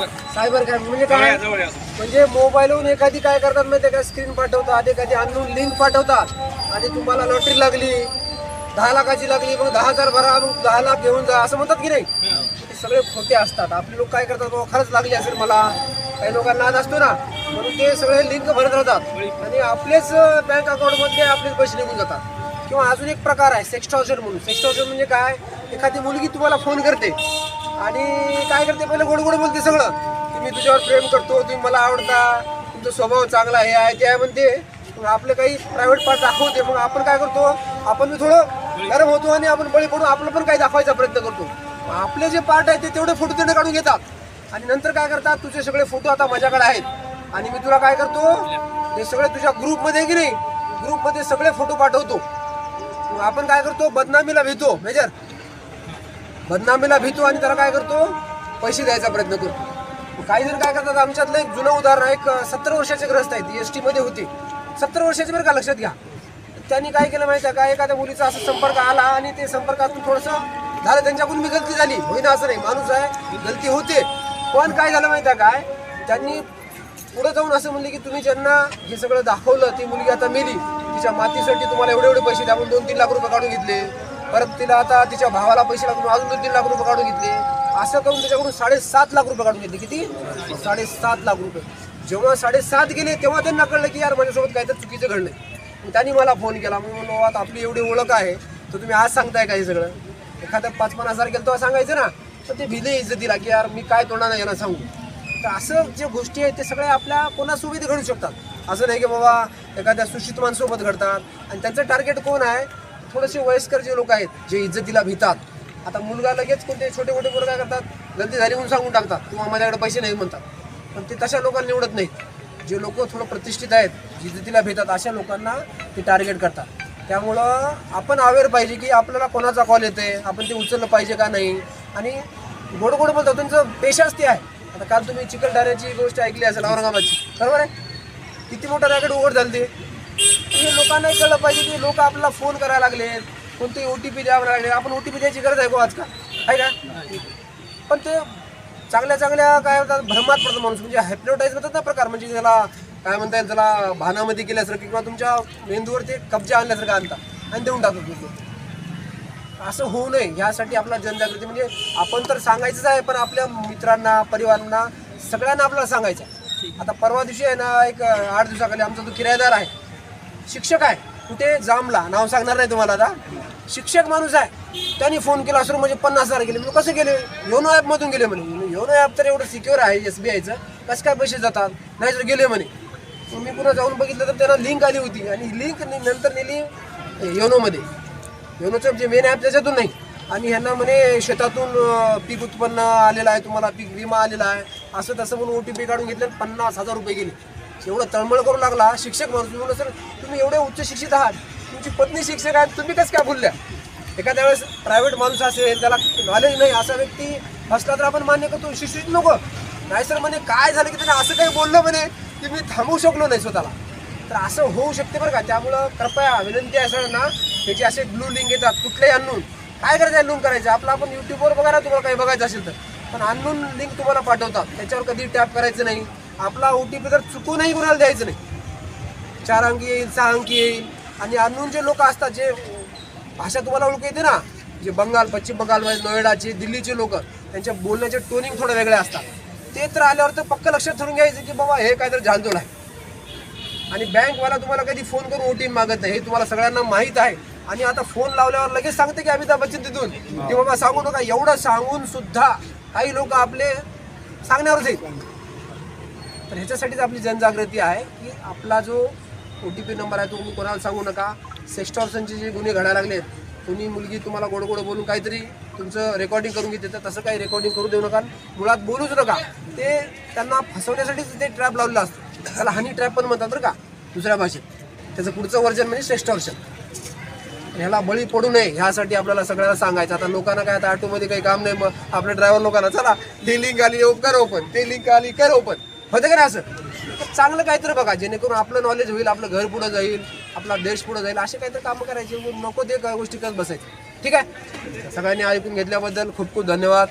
Cyber crime म्हणजे काय? म्हणजे मोबाईलवरून एखादी काय करतात माहिती का? स्क्रीन पाठवतात एखादी अननोन लिंक पाठवतात. आणि तुम्हाला लॉटरी लागली दहा लाखाची लागली मग दहा हजार भरा मग दहा लाख घेऊन जा असं म्हणतात की नाही? ते सगळे खोटे असतात. आपले लोक काय करतात बाबा? खरंच लागली असेल मला. काही लोकांना नाद असतो ना. म्हणून ते सगळे लिंक भरत राहतात. आणि आपलेच बँक अकाउंटमध्ये आपलेच पैसे निघून जातात. किंवा अजून एक प्रकार आहे सेक्स्टॉर्शन म्हणून. सेक्स्टॉर्शन म्हणजे काय? एखादी मुलगी तुम्हाला फोन करते. आणि काय करते पहिले गोड गोड बोलते सगळं. की मी तुझ्यावर प्रेम करतो तुम्ही मला आवडता तुमचा स्वभाव चांगला हे आहे ते आहे म्हणते. मग आपलं काही प्रायव्हेट पार्ट दाखवते. मग आपण काय करतो आपण मी थोडं गरम होतो आणि आपण बळी पडून आपलं पण काही दाखवायचा प्रयत्न करतो. मग आपले जे पार्ट आहेत ते तेवढे फोटो त्यांना काढून घेतात. आणि नंतर काय करतात तुझे सगळे फोटो आता माझ्याकडे आहेत. आणि मी तुला काय करतो ते सगळे तुझ्या ग्रुपमध्ये की नाही? ग्रुपमध्ये सगळे फोटो पाठवतो. मग आपण काय करतो बदनामीला भेटतो. मेजर बदनामीला भीतो आणि त्याला काय करतो? पैसे द्यायचा प्रयत्न करतो. काही जण काय करतात आमच्यातलं एक जुनं उदाहरण एक सत्तर वर्षाचे ग्रस्त आहेत एस टीमध्ये होते. सत्तर वर्षाचे बरं का लक्षात घ्या. त्यांनी काय केलं माहिती आहे का? एखाद्या मुलीचा असा संपर्क आला आणि ते संपर्कातून थोडंसं झालं त्यांच्याकडून मी गलती झाली. होईना असं नाही माणूस आहे गलती होते. पण काय झालं माहिती आहे काय त्यांनी पुढे जाऊन असं म्हणले की तुम्ही ज्यांना हे सगळं दाखवलं ती मुलगी आता मेली. तिच्या मातीसाठी तुम्हाला एवढे एवढे पैसे द्या आपण दोन तीन लाख रुपये काढून घेतले. परत तिला आता तिच्या भावाला पैसे लागून अजून दोन तीन लाख रुपये काढून घेतले. असं करून त्याच्याकडून साडेसात लाख रुपये काढून घेतले. किती? साडेसात लाख रुपये. जेव्हा साडेसात गेले तेव्हा त्यांना कळलं की यार माझ्यासोबत काय तर चुकीचं घडलं मग त्यांनी मला फोन केला. मग म्हणलो आता आपली एवढी ओळख आहे तर तुम्ही आज सांगताय का हे सगळं? एखादं पाच पन्नास हजार गेलं तेव्हा सांगायचं ना. तर ते भिले इज्जतीला की यार मी काय तोंडानं याला सांगू? तर असं जे गोष्टी आहेत ते सगळ्या आपल्या कोणासोबत घडू शकतात. असं नाही की बाबा एखाद्या सुशितमानसोबत माणसोबत घडतात. आणि त्यांचं टार्गेट कोण आहे? थोडेसे वयस्कर जे लोक आहेत जे इज्जतीला भितात आता मुलगा लगेच कोणते छोटे मोठे पोरं काय करतात गलती झाली म्हणून सांगून टाकतात किंवा माझ्याकडे पैसे नाही म्हणतात. पण ते तशा लोकांना निवडत नाहीत. जे लोक थोडं प्रतिष्ठित आहेत जे इज्जतीला भेटतात अशा लोकांना ते टार्गेट करतात. त्यामुळं आपण अवेअर पाहिजे की आपल्याला कोणाचा कॉल येते आपण ते उचललं पाहिजे का नाही. आणि गोड गोड बोलतो तुमचं पेशाच ते आहे. आता काल तुम्ही चिकलठाण्याची गोष्ट ऐकली असेल औरंगाबादची. बरोबर आहे? किती मोठं रॅकेट उघड झाली ते. हे लोकांना कळलं पाहिजे की लोक आपल्याला फोन करायला लागले. कोणते ओ टी पी द्यावं लागले. आपण ओ टी पी द्यायची गरज आहे का हो आजकाल? आहे का पण ते चांगल्या चांगल्या काय होतात भ्रमात पडतो माणूस. म्हणजे हॅप्नोटाईज होतात ना प्रकार. म्हणजे त्याला काय म्हणता येईल त्याला भानामध्ये केल्यासारखं किंवा तुमच्या मेंदूवर ते कब्जा आणल्यासारखं आणतात आणि देऊन टाकतो लोक असं होऊ नये. यासाठी आपला जनजागृती. म्हणजे आपण तर सांगायचंच आहे पण आपल्या मित्रांना परिवारांना सगळ्यांना आपल्याला सांगायचं आहे. आता परवा दिवशी आहे ना एक आठ दिवसाखाली आमचा जो किरायदार आहे. शिक्षक आहे. कुठे? जामला. नाव सांगणार नाही तुम्हाला आता. शिक्षक माणूस आहे. त्यांनी फोन केला असं म्हणजे पन्नास हजार गेले. म्हणजे कसं गेले? योनो ॲपमधून गेले म्हणे. योनो ॲप तर एवढं सिक्युअर आहे एस बी आयचं कसं काय पैसे जातात? नाही तर गेले म्हणे. मी पुन्हा जाऊन बघितलं तर त्यांना लिंक आली होती. आणि लिंक नंतर नेली योनोमध्ये. योनोचं जे मेन ॲप त्याच्यातून नाही. आणि ह्यांना म्हणे शेतातून पीक उत्पन्न आलेलं आहे तुम्हाला पीक विमा आलेला आहे. असं तसं म्हणून ओ टी पी काढून घेतलं पन्नास हजार रुपये गेले. एवढं तळमळ करू लागला शिक्षक माणूस म्हणून सर तुम्ही एवढे उच्च शिक्षित आहात तुमची पत्नी शिक्षक आहे तुम्ही कसं काय बोलल्या? एखाद्या वेळेस प्रायव्हेट माणूस असेल त्याला नॉलेज नाही असा व्यक्ती असला तर आपण मान्य करतो शिक्षित नको. नाही सर म्हणे काय झालं की त्याने असं काही बोललं म्हणे की मी थांबवू शकलो नाही स्वतःला. तर असं होऊ शकते बरं का त्यामुळं कृपया विनंती आहे सरांना त्याचे असे ब्लू लिंक येतात कुठलेही आणून काय करायचं अननोन करायचं? आपलं आपण यूट्यूबवर बघा तुम्हाला काही बघायचं असेल तर. पण अननोन लिंक तुम्हाला पाठवतात त्याच्यावर कधी टॅप करायचं नाही. आपला ओ टी पी तर चुकूनही कुणाला द्यायचं नाही. चार अंकी येईल सहा अंकी येईल. आणि अननोन जे लोक असतात जे भाषा तुम्हाला ओळख येते ना जे बंगाल पश्चिम बंगाल नोएडाचे दिल्लीचे लोक त्यांच्या बोलण्याचे टोनिंग थोडं वेगळे असतात. ते तर आल्यावर तर पक्क लक्षात ठरून घ्यायचं की बाबा हे काहीतरी झालतो आहे आणि बँकवाला तुम्हाला कधी फोन करून ओ टी पी मागत नाही हे तुम्हाला सगळ्यांना माहीत आहे. आणि आता फोन लावल्यावर लगेच सांगते की अमिताभ बच्चन तिथून. की बाबा सांगू नका. एवढं सांगून सुद्धा काही लोक आपले सांगण्यावरच आहेत तर ह्याच्यासाठीच आपली जनजागृती आहे की आपला जो ओ टी पी नंबर आहे तो तुम्ही कोणाला सांगू नका. सेक्स्टॉर्सनचे जे गुन्हे घडायला लागलेत कोणी मुलगी तुम्हाला गोड गोड बोलून काहीतरी तुमचं रेकॉर्डिंग करून घेते तर तसं काही रेकॉर्डिंग करू देऊ नका. मुळात बोलूच नका. ते त्यांना फसवण्यासाठीच ते ट्रॅप लावलेलं असतं. त्याला हनी ट्रॅप पण म्हणतात बरं का दुसऱ्या भाषेत. त्याचं पुढचं वर्जन म्हणजे सेक्स्टॉर्शन ह्याला बळी पडू नये ह्यासाठी आपल्याला सगळ्याला सांगायचं. आता लोकांना काय आता ऑटोमध्ये काही काम नाही मग आपल्या ड्रायव्हर लोकांना चला ते लिंक आली कर ओपन ते लिंक आली कर ओपन होतं का ना असं? चांगलं काहीतरी बघा जेणेकरून आपलं नॉलेज होईल आपलं घर पुढं जाईल आपला देश पुढं जाईल असे काहीतरी कामं करायचे. नको ते गोष्टी करत बसायचे. ठीक आहे? सगळ्यांनी ऐकून घेतल्याबद्दल खूप खूप धन्यवाद.